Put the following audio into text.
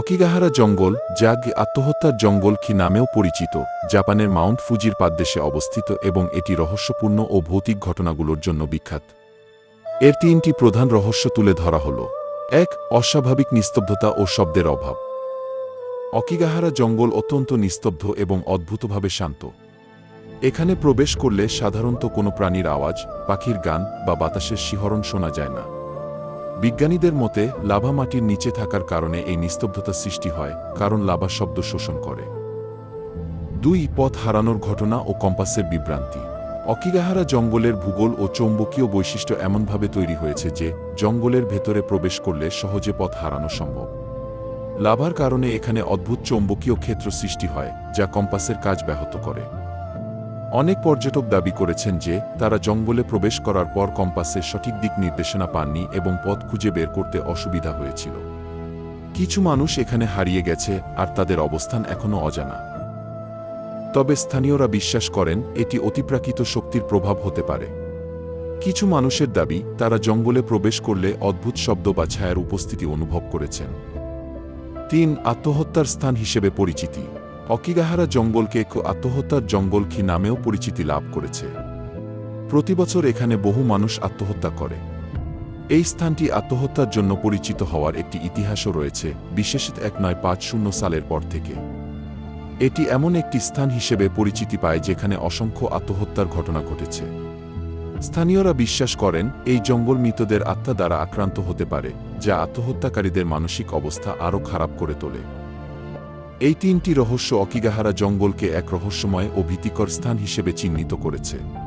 অকিগাহারা জঙ্গল যা আত্মহত্যার জঙ্গল কি নামেও পরিচিত, জাপানের মাউন্ট ফুজির পাদদেশে অবস্থিত এবং এটি রহস্যপূর্ণ ও ভৌতিক ঘটনাগুলোর জন্য বিখ্যাত। এর তিনটি প্রধান রহস্য তুলে ধরা হল। এক, অস্বাভাবিক নিস্তব্ধতা ও শব্দের অভাব। অকিগাহারা জঙ্গল অত্যন্ত নিস্তব্ধ এবং অদ্ভুতভাবে শান্ত। এখানে প্রবেশ করলে সাধারণত কোনো প্রাণীর আওয়াজ, পাখির গান বা বাতাসের শিহরণ শোনা যায় না। বিজ্ঞানীদের মতে, লাভা মাটির নিচে থাকার কারণে এই নিস্তব্ধতা সৃষ্টি হয়, কারণ লাভা শব্দ শোষণ করে। দুই, পথ হারানোর ঘটনা ও কম্পাসের বিভ্রান্তি। অকিগাহারা জঙ্গলের ভূগোল ও চৌম্বকীয় বৈশিষ্ট্য এমনভাবে তৈরি হয়েছে যে, জঙ্গলের ভেতরে প্রবেশ করলে সহজে পথ হারানো সম্ভব। লাভার কারণে এখানে অদ্ভুত চৌম্বকীয় ক্ষেত্র সৃষ্টি হয়, যা কম্পাসের কাজ ব্যাহত করে। অনেক পর্যটক দাবি করেছেন যে, তারা জঙ্গলে প্রবেশ করার পর কম্পাসের সঠিক দিক নির্দেশনা পাননি এবং পথ খুঁজে বের করতে অসুবিধা হয়েছিল। কিছু মানুষ এখানে হারিয়ে গেছে, আর তাদের অবস্থান এখনও অজানা। তবে স্থানীয়রা বিশ্বাস করেন, এটি অতিপ্রাকৃত শক্তির প্রভাব হতে পারে। কিছু মানুষের দাবি, তারা জঙ্গলে প্রবেশ করলে অদ্ভুত শব্দ বা ছায়ার উপস্থিতি অনুভব করেছেন। তিন, আত্মহত্যার স্থান হিসেবে পরিচিতি। অকিগাহারা জঙ্গলকে আত্মহত্যার জঙ্গল কি নামেও পরিচিতি লাভ করেছে। প্রতিবছর এখানে বহু মানুষ আত্মহত্যা করে। এই স্থানটি আত্মহত্যার জন্য পরিচিত হওয়ার একটি ইতিহাসও রয়েছে বিশেষত এক নয় পাঁচ শূন্য সালের পর থেকে। এটি এমন একটি স্থান হিসেবে পরিচিতি পায় যেখানে অসংখ্য আত্মহত্যার ঘটনা ঘটেছে। স্থানীয়রা বিশ্বাস করেন, এই জঙ্গল মৃতদের আত্মা দ্বারা আক্রান্ত হতে পারে, যা আত্মহত্যাকারীদের মানসিক অবস্থা আরও খারাপ করে তোলে। এই তিনটি রহস্য অকিগাহারা জঙ্গলকে এক রহস্যময় ও ভীতিকর স্থান হিসেবে চিহ্নিত করেছে।